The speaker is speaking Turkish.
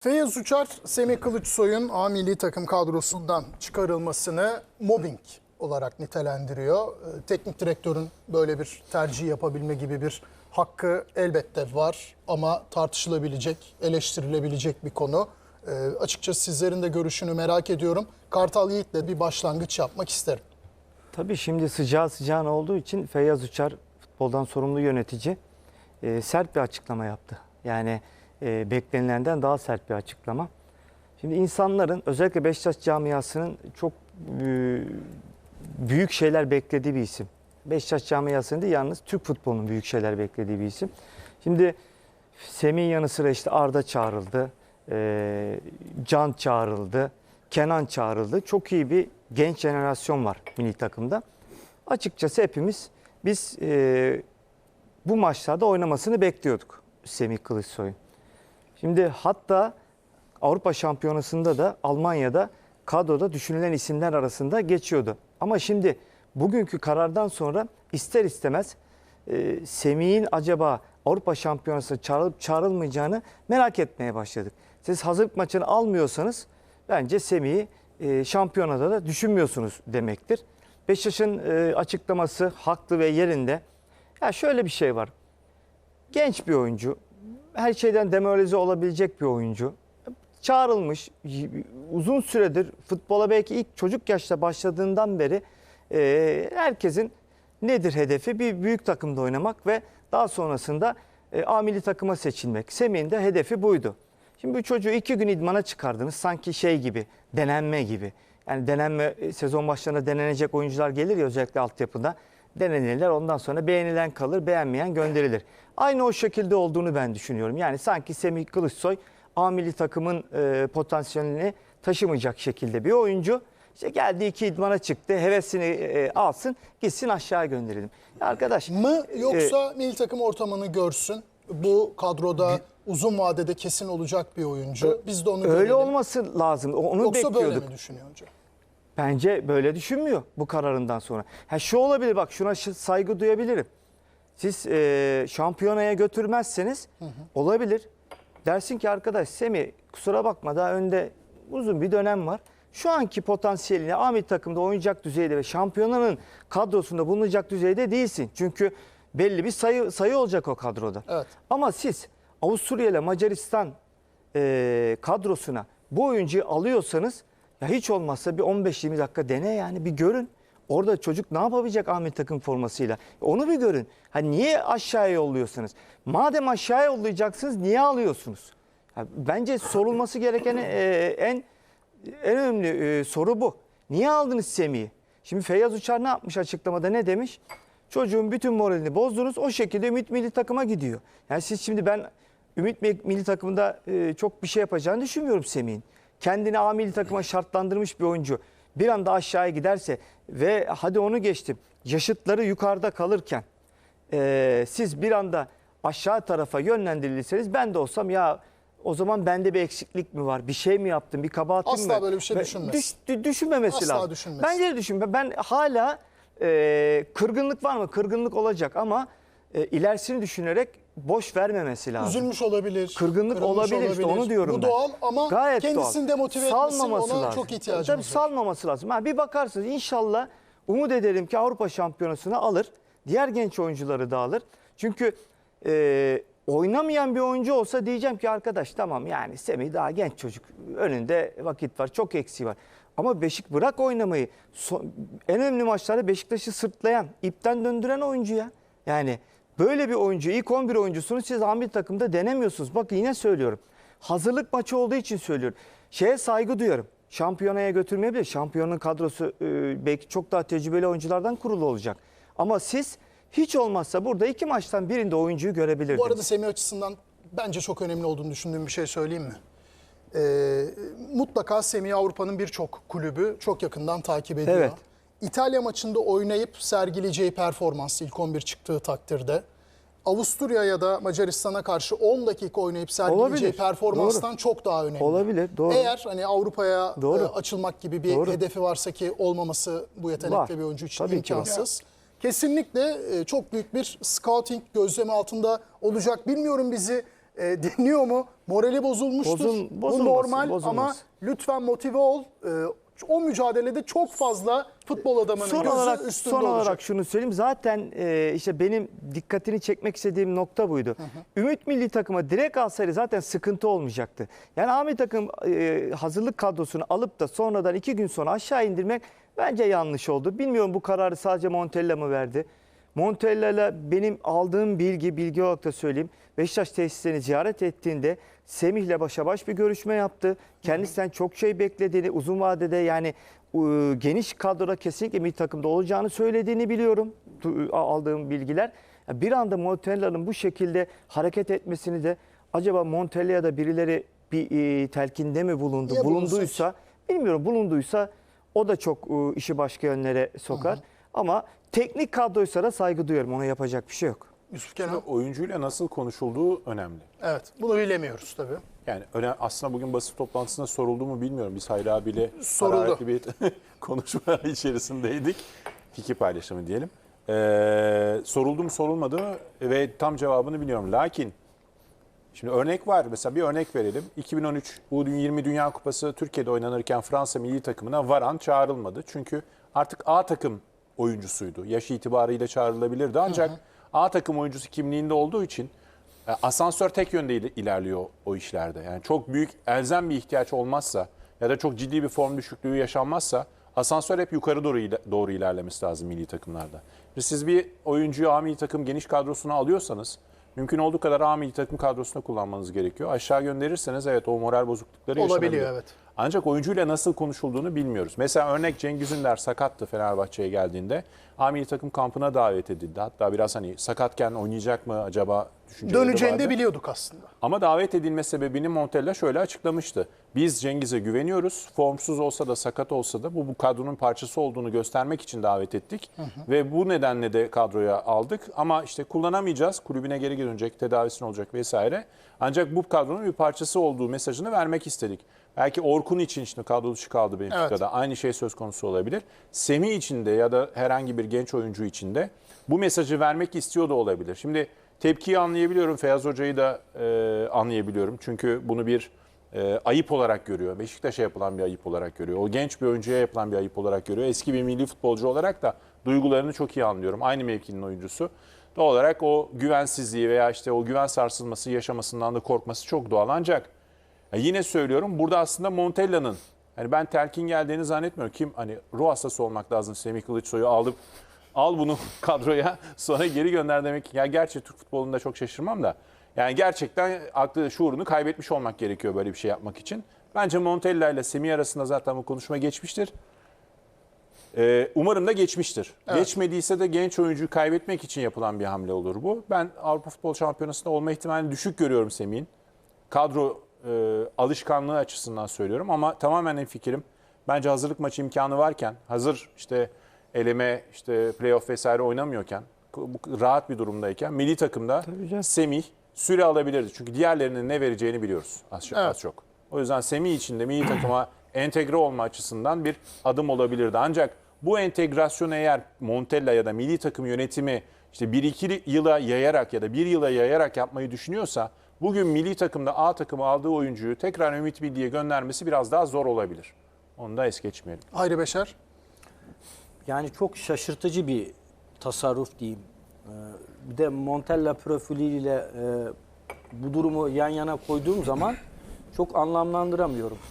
Feyyaz Uçar, Semih Kılıçsoy'un A milli takım kadrosundan çıkarılmasını mobbing olarak nitelendiriyor. Ee, Teknik direktörün böyle bir tercih yapabilme gibi bir hakkı elbette var ama tartışılabilecek, eleştirilebilecek bir konu. Ee, açıkçası sizlerin de görüşünü merak ediyorum. Kartal Yiğit'le bir başlangıç yapmak isterim. Tabii şimdi sıcağı sıcağına olduğu için Feyyaz Uçar futboldan sorumlu yönetici e, sert bir açıklama yaptı. Yani e, beklenilenden daha sert bir açıklama. Şimdi insanların özellikle Beşiktaş camiasının çok e, büyük şeyler beklediği bir isim. Beşiktaş camiasının değil yalnız Türk futbolunun büyük şeyler beklediği bir isim. Şimdi Semih'in yanı sıra işte Arda çağrıldı, e, Can çağrıldı, Kenan çağrıldı. Çok iyi bir genç jenerasyon var milli takımda. Açıkçası hepimiz biz e, bu maçlarda oynamasını bekliyorduk Semih Kılıçsoy'un. Şimdi hatta Avrupa Şampiyonası'nda da Almanya'da kadroda düşünülen isimler arasında geçiyordu. Ama şimdi bugünkü karardan sonra ister istemez e, Semih'in acaba Avrupa Şampiyonası'na çağrılıp çağrılmayacağını merak etmeye başladık. Siz hazırlık maçını almıyorsanız bence Semih'i e, şampiyonada da düşünmüyorsunuz demektir. Beşiktaş'ın e, açıklaması haklı ve yerinde. Ya şöyle bir şey var. Genç bir oyuncu, her şeyden demoralize olabilecek bir oyuncu. Çağrılmış, uzun süredir futbola belki ilk çocuk yaşta başladığından beri e, herkesin nedir hedefi? Bir büyük takımda oynamak ve daha sonrasında e, A milli takıma seçilmek. Semih'in de hedefi buydu. Şimdi bu çocuğu iki gün idmana çıkardınız sanki şey gibi, denenme gibi. Yani denenme e, sezon başlarında denenecek oyuncular gelir ya özellikle altyapıda. Denenirler ondan sonra beğenilen kalır, beğenmeyen gönderilir. Aynı o şekilde olduğunu ben düşünüyorum. Yani sanki Semih Kılıçsoy A milli takımın e, potansiyelini taşımayacak şekilde bir oyuncu. İşte geldi iki idmana çıktı, hevesini e, alsın, gitsin aşağı gönderelim. Ya arkadaş Mı e, yoksa milli takım ortamını görsün. Bu kadroda uzun vadede kesin olacak bir oyuncu. Biz de onu öyle görelim. olması lazım. Onu Yoksa böyle bekliyorduk. mi düşünüyor hocam? Bence böyle düşünmüyor bu kararından sonra. Ha şu olabilir bak şuna saygı duyabilirim. Siz e, şampiyonaya götürmezseniz olabilir. Dersin ki arkadaş Semih kusura bakma daha önde uzun bir dönem var. Şu anki potansiyelini Ahmet takımda oynayacak düzeyde ve şampiyonanın kadrosunda bulunacak düzeyde değilsin. Çünkü belli bir sayı sayı olacak o kadroda. Evet. Ama siz Avusturya ile Macaristan e, kadrosuna bu oyuncuyu alıyorsanız ya hiç olmazsa bir 15-20 dakika dene yani bir görün. Orada çocuk ne yapabilecek Ahmet takım formasıyla? Onu bir görün. Ha niye aşağıya yolluyorsunuz? Madem aşağıya yollayacaksınız niye alıyorsunuz? Ya bence sorulması gereken e, en en önemli e, soru bu. Niye aldınız Semih'i? Şimdi Feyyaz Uçar ne yapmış açıklamada ne demiş? Çocuğun bütün moralini bozdunuz o şekilde Ümit Milli Takım'a gidiyor. Yani siz şimdi ben Ümit Mi- Milli Takım'da e, çok bir şey yapacağını düşünmüyorum Semih'in. Kendini A Milli Takım'a şartlandırmış bir oyuncu bir anda aşağıya giderse ve hadi onu geçtim yaşıtları yukarıda kalırken e, siz bir anda aşağı tarafa yönlendirilirseniz ben de olsam ya o zaman bende bir eksiklik mi var? Bir şey mi yaptım? Bir kabahatim mi Asla böyle bir şey düşünmez. düş- dü- düşünmemesi Asla lazım. düşünmez. Bence de düşünme. Ben hala e, kırgınlık var mı? Kırgınlık olacak ama e, ilerisini düşünerek boş vermemesi lazım. Üzülmüş olabilir. Kırgınlık kırılmış olabilir, işte onu diyorum Bu ben. doğal ama Gayet kendisini doğal. demotive etmesin Salmaması ona lazım. çok ihtiyacımız Tabii var. salmaması lazım. Ha, bir bakarsınız inşallah umut ederim ki Avrupa Şampiyonası'nı alır. Diğer genç oyuncuları da alır. Çünkü e, oynamayan bir oyuncu olsa diyeceğim ki arkadaş tamam yani Semih daha genç çocuk. Önünde vakit var. Çok eksiği var. Ama Beşik bırak oynamayı. So- en önemli maçlarda Beşiktaş'ı sırtlayan, ipten döndüren oyuncu ya. Yani böyle bir oyuncu, ilk 11 oyuncusunu siz amir takımda denemiyorsunuz. Bakın yine söylüyorum. Hazırlık maçı olduğu için söylüyorum. Şeye saygı duyuyorum. Şampiyonaya götürmeyebilir. Şampiyonun kadrosu e, belki çok daha tecrübeli oyunculardan kurulu olacak. Ama siz hiç olmazsa burada iki maçtan birinde oyuncuyu görebilirdiniz. Bu arada Semih açısından bence çok önemli olduğunu düşündüğüm bir şey söyleyeyim mi? Ee, mutlaka Semih Avrupa'nın birçok kulübü çok yakından takip ediyor. Evet. İtalya maçında oynayıp sergileyeceği performans ilk 11 çıktığı takdirde Avusturya ya da Macaristan'a karşı 10 dakika oynayıp sergileyeceği Olabilir. performanstan çok daha önemli. Olabilir, doğru. Eğer hani Avrupa'ya Doğru. e, açılmak gibi bir Doğru. hedefi varsa ki olmaması bu yetenekli Var. bir oyuncu için Tabii ki imkansız. Kesinlikle e, çok büyük bir scouting gözlemi altında olacak. Bilmiyorum bizi e, dinliyor mu? Morali bozulmuştur. Bozul- Bu bozulmasın, normal ama bozulmasın. lütfen motive ol. E, o mücadelede çok fazla futbol adamının Son gözü olarak üstünde son olacak. olarak şunu söyleyeyim. Zaten e, işte benim dikkatini çekmek istediğim nokta buydu. Ümit milli takıma direkt alsaydı zaten sıkıntı olmayacaktı. Yani Ahmet takım e, hazırlık kadrosunu alıp da sonradan iki gün sonra aşağı indirmek bence yanlış oldu. Bilmiyorum bu kararı sadece Montella mı verdi? Montella'yla benim aldığım bilgi, bilgi olarak da söyleyeyim. Beşiktaş tesislerini ziyaret ettiğinde Semih'le başa baş bir görüşme yaptı. Kendisinden çok şey beklediğini, uzun vadede yani geniş kadroda kesinlikle bir takımda olacağını söylediğini biliyorum. Tu- Aldığım bilgiler. Bir anda Montella'nın bu şekilde hareket etmesini de acaba Montella'ya da birileri bir e, telkinde mi bulundu? Ya Bulunduysa bilmiyorum bulunduysa o da çok e, işi başka yönlere sokar. Ama teknik kadroysa da saygı duyarım. Ona yapacak bir şey yok. Yusuf Kenan. Oyuncuyla nasıl konuşulduğu önemli. Evet. Bunu bilemiyoruz tabii. Yani öne, aslında bugün basın toplantısında soruldu mu bilmiyorum. Biz Hayri abiyle Soruldu. bir konuşma içerisindeydik. Fikir paylaşımı diyelim. Ee, soruldu mu sorulmadı mı ve tam cevabını biliyorum. Lakin şimdi örnek var. Mesela bir örnek verelim. 2013 U20 Dünya Kupası Türkiye'de oynanırken Fransa milli takımına Varan çağrılmadı. Çünkü artık A takım oyuncusuydu. Yaş itibarıyla çağrılabilirdi ancak A takım oyuncusu kimliğinde olduğu için e, asansör tek yönde il- ilerliyor o işlerde. Yani çok büyük elzem bir ihtiyaç olmazsa ya da çok ciddi bir form düşüklüğü yaşanmazsa asansör hep yukarı doğru doğru ilerlemesi lazım milli takımlarda. Siz bir oyuncuyu A milli takım geniş kadrosuna alıyorsanız mümkün olduğu kadar A milli takım kadrosunda kullanmanız gerekiyor. Aşağı gönderirseniz evet o moral bozuklukları Olabiliyor, yaşanabiliyor. evet. Ancak oyuncuyla nasıl konuşulduğunu bilmiyoruz. Mesela örnek Cengiz Ünder sakattı Fenerbahçe'ye geldiğinde. A milli takım kampına davet edildi. Hatta biraz hani sakatken oynayacak mı acaba düşünceleri Döneceğini vardı. de biliyorduk aslında. Ama davet edilme sebebini Montella şöyle açıklamıştı. Biz Cengiz'e güveniyoruz. Formsuz olsa da sakat olsa da bu, bu kadronun parçası olduğunu göstermek için davet ettik. Ve bu nedenle de kadroya aldık. Ama işte kullanamayacağız. Kulübüne geri dönecek, tedavisine olacak vesaire. Ancak bu kadronun bir parçası olduğu mesajını vermek istedik. Belki Orkun için işte kadro dışı kaldı Benfica'da. Aynı şey söz konusu olabilir. Semih için de ya da herhangi bir genç oyuncu için de bu mesajı vermek istiyor da olabilir. Şimdi tepkiyi anlayabiliyorum. Feyyaz Hoca'yı da e, anlayabiliyorum. Çünkü bunu bir e, ayıp olarak görüyor. Beşiktaş'a yapılan bir ayıp olarak görüyor. O genç bir oyuncuya yapılan bir ayıp olarak görüyor. Eski bir milli futbolcu olarak da duygularını çok iyi anlıyorum. Aynı mevkinin oyuncusu. Doğal olarak o güvensizliği veya işte o güven sarsılması yaşamasından da korkması çok doğal. Ancak ya yine söylüyorum burada aslında Montella'nın hani ben telkin geldiğini zannetmiyorum. Kim hani ruh hastası olmak lazım Semih Kılıçsoy'u alıp al bunu kadroya sonra geri gönder demek. Ya gerçi Türk futbolunda çok şaşırmam da. Yani gerçekten aklı şuurunu kaybetmiş olmak gerekiyor böyle bir şey yapmak için. Bence Montella ile Semih arasında zaten bu konuşma geçmiştir. Ee, umarım da geçmiştir. Geçmediyse de genç oyuncuyu kaybetmek için yapılan bir hamle olur bu. Ben Avrupa Futbol Şampiyonası'nda olma ihtimalini düşük görüyorum Semih'in kadro e, alışkanlığı açısından söylüyorum ama tamamen en fikrim. Bence hazırlık maçı imkanı varken, hazır işte eleme, işte playoff vesaire oynamıyorken, rahat bir durumdayken milli takımda. Semih süre alabilirdi. Çünkü diğerlerinin ne vereceğini biliyoruz az, Evet. az çok. O yüzden Semih için de milli takıma entegre olma açısından bir adım olabilirdi. Ancak bu entegrasyon eğer Montella ya da milli takım yönetimi işte 1-2 yıla yayarak ya da 1 yıla yayarak yapmayı düşünüyorsa bugün milli takımda A takımı aldığı oyuncuyu tekrar Ümit Milli'ye göndermesi biraz daha zor olabilir. Onu da es geçmeyelim. Hayri Beşer. Yani çok şaşırtıcı bir tasarruf diyeyim. Bir de Montella profiliyle e, bu durumu yan yana koyduğum zaman çok anlamlandıramıyorum.